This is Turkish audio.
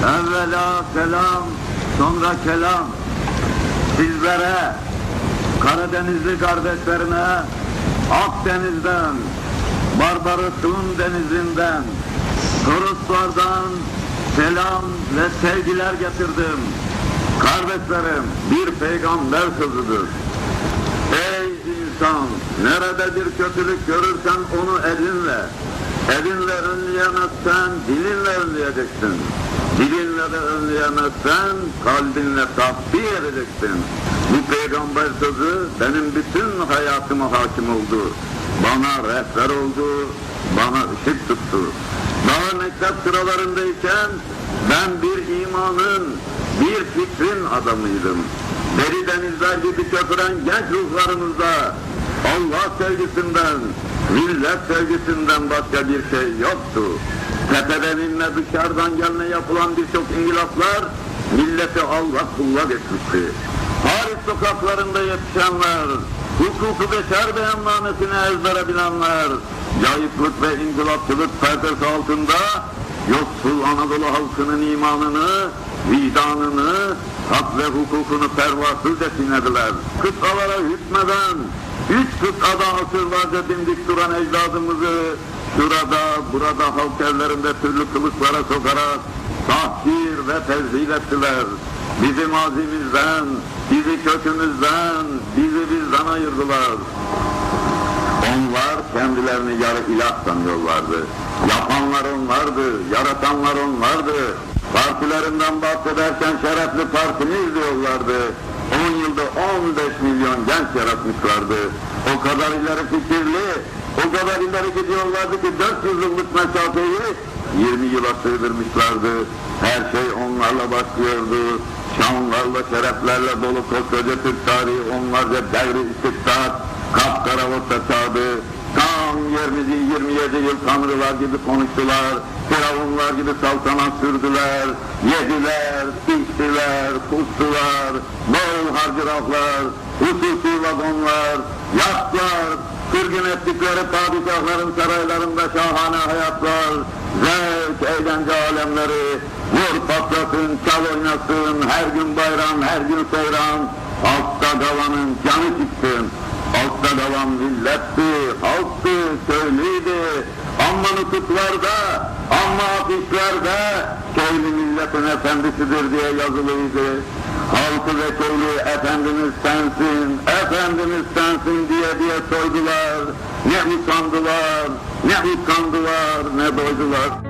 Evvela selam, sonra kelam. Sizlere, Karadenizli kardeşlerine, Akdeniz'den, Barbaros'un denizinden, Toroslardan selam ve sevgiler getirdim. Kardeşlerim, bir peygamber sözüdür. Ey insan, nerede bir kötülük görürsen onu elinle, elinle önleyemezsen dilinle önleyeceksin. Dilinle de önleyemezsen kalbinle tasfiye edeceksin. Bu peygamber sözü benim bütün hayatıma hakim oldu. Bana rehber oldu, bana ışık tuttu. Daha mektep sıralarındayken ben bir imanın, bir fikrin adamıydım. Deri denizler gibi köpüren genç ruhlarımızda Allah sevgisinden, millet sevgisinden başka bir şey yoktu. Tepeden inme dışarıdan gelme yapılan birçok ingilaplar milleti Allah kullak etmişti. Paris sokaklarında yetişenler, hukuku beşer beyannamesini ezbere bilenler, layıklık ve inkılapçılık perdesi altında yoksul Anadolu halkının imanını, vicdanını, hak ve hukukunu pervasızca çiğnediler. Kıtalara hükmeden, üç kıtada asırlarca dimdik duran ecdadımızı şurada, burada halk evlerinde türlü kılıklara sokarak tahkir ve tezhir ettiler. Bizi mazimizden, bizi kökümüzden, bizi bizden ayırdılar. Onlar kendilerini yarı ilah sanıyorlardı. Yapanlar onlardı, yaratanlar onlardı. Partilerinden bahsederken şerefli partimiz diyorlardı. 10 yılda 15 milyon genç yaratmışlardı. O kadar ileri fikirli, o kadar ileri gidiyorlardı ki 400 yıllık mesafeyi 20 yıla sığdırmışlardı. Her şey onlarla başlıyordu. Şanlarla, şereflerle dolu koskoca Türk tarihi onlarca devri istikdat, kapkara orta çağdı. Tam 20. 27 yıl tanrılar gibi konuştular. Firavunlar gibi saltanat sürdüler. Yediler, içtiler, kustular. Bol harcıraflar, hususi vagonlar, yatlar, sürgün ettikleri padişahların saraylarında şahane hayatlar, zevk, eğlence alemleri, vur patlasın, çal oynasın, her gün bayram, her gün seyran, altta kalanın canı çıksın. Kalan milletti, halktı, köylüydü, amma nutuklarda, amma afişlerde köylü milletin efendisidir diye yazılıydı. Halkı ve köylü efendimiz sensin, efendimiz sensin diye diye soydular. Ne usandılar, ne utandılar, ne doydular.